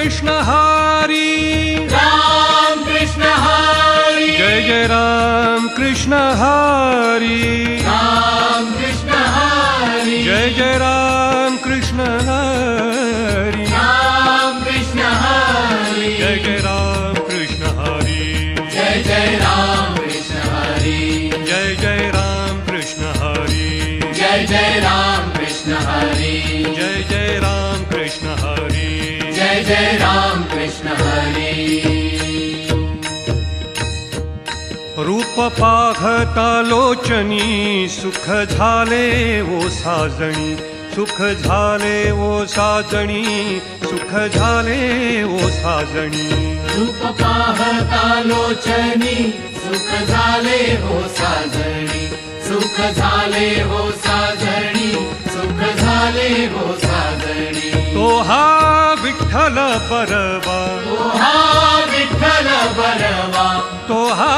कृष्ण हरे राम कृष्ण हरे जय जय राम कृष्ण हारी राम कृष्ण हरे जय जय राम कृष्ण हरे जय राम कृष्ण हरे। रूप पाघता लोचनी सुख झाले ओ साजणी सुख झाले ओ साजणी सुख झाले ओ साजणी। रूप पाहता लोचनी सुख झाले हो साजणी सुख झाले हो साजणी सुख झाले हो साजणी। तो हा विठ्ठल बरवा तो हा विठ्ठल बरवा तो हा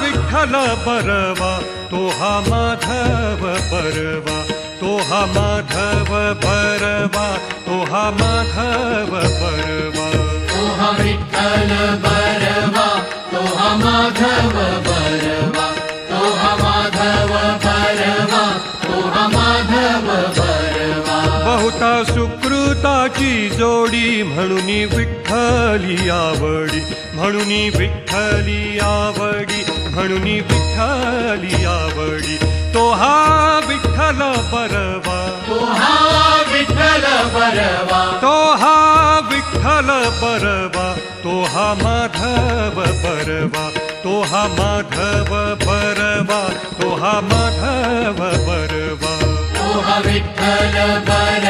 विठ्ठल बरवा तो माधव बरवा तो हा माधव बरवा तो हा माधव बरवा तो हा विठ्ठल बरवा तो माधव बरवा तो हा माधव बरवा तो हा माधव बरवा बहुता सुकृताची जोडी म्हणून विठ्ठली आवडी म्हणून विठ्ठली आवडी म्हणून विठ्ठली आवडी। तो हा विठ्ठल बरवा तो हा विठ्ठल परवा। तो हा विठ्ठल बरवा तो हा माधव परवा। तो हा माधव बरवा तो हा माधव परवा। तो हा विठ्ठल बरवा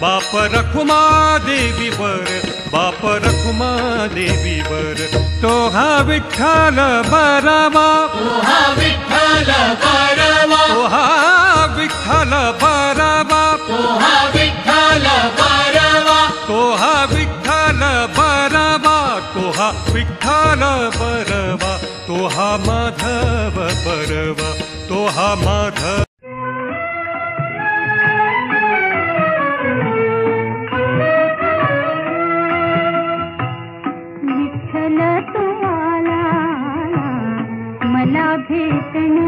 बा रकुमा देवी वर बाप रकुमा देवी विठन बावा विठहा विठन बाहा विठोहा विठन बावा विठन बा तोहा माधव बा तोहा माधव मला भेटण्याला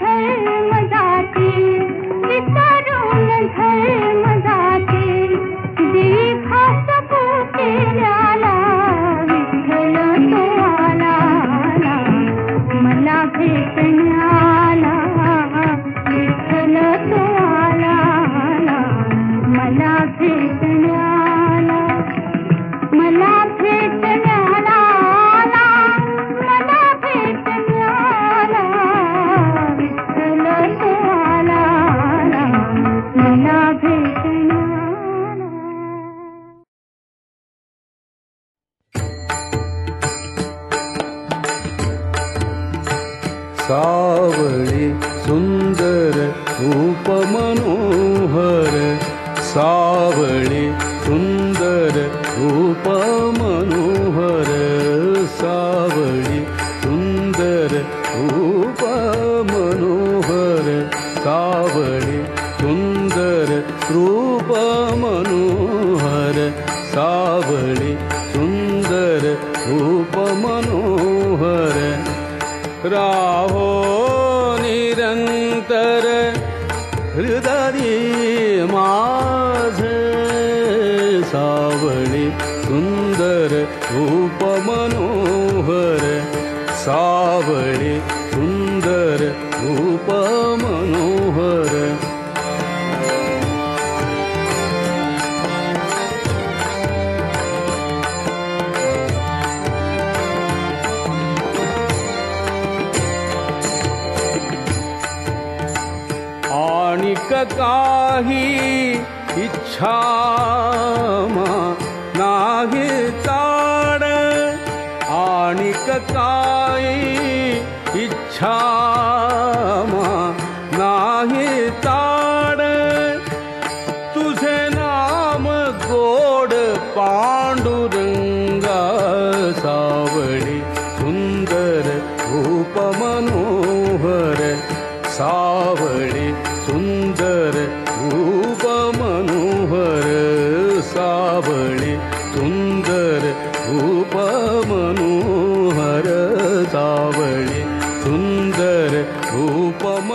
घर रूपमनोहर सावळे सुन्दर रूपमनोहर सावळे सुन्दर रूपमनोहर सावळे सुन्दर रूपमनोहर सावळे सुन्दर रूपमनोहर। रा माझे मावडि सुन्दर उपमनोहर सावळी काही इच्छा नाही ताड आणिक काही इच्छा नाही ताड तुझे नाम गोड पांडुरंग सुन्दर रूपमनोहर उपमनोहरवणि सुन्दर उपम